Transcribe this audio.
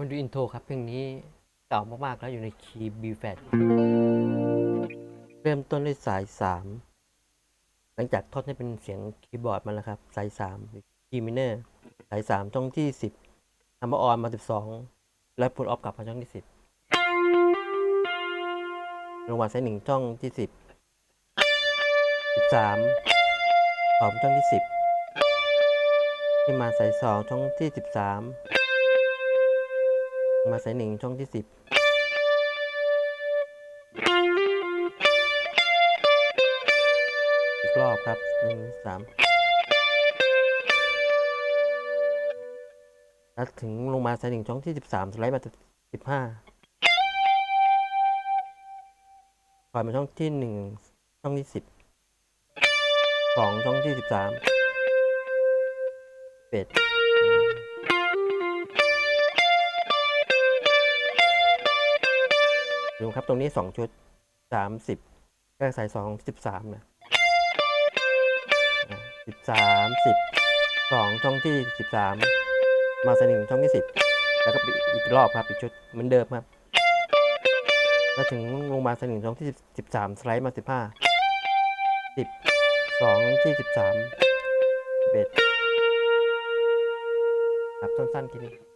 ดูอินโทรครับเพลงนี้เก่ามากๆแล้วอยู่ในคีย์ B flat เริ่มต้นด้วยสายสามหลังจากทอดให้เป็นเสียงคีย์บอร์ดมาแล้วครับ สายสามคีย์มิเนอร์สายสามช่องที่สิบทำมาออนมาสิบสองแล้วพุทออฟกลับมาช่องที่สิบลงมาสายหนึ่งช่องที่สิบสิบสามออกช่องที่สิบที่มาสายสองช่องที่สิบสา มาสายหนึ่งช่องที่สิบอีกรอบครับหนึ่งสามแล้วถึงลงมาสายหนึ่งช่องที่สิบสามสไลด์มาสิบห้าปล่อยมาช่องที่หนึ่งช่องที่สิบสองช่องที่สิบสามเป็ด ดูครับตรงนี้สองชุดสามสิบก็ใส่สองสิบสามนะสิบสามสิบสองช่องที่สิบสามมาใส่หนึ่งช่องที่สิบแล้วก็ไปอีกรอบครับอีกชุดเหมือนเดิมครับแล้วถึงลงมาใส่หนึ่งช่องที่สิบสามสไลด์มาสิบห้าสิบสองที่สิบสามสิบเอ็ดครับสั้นๆแค่นี้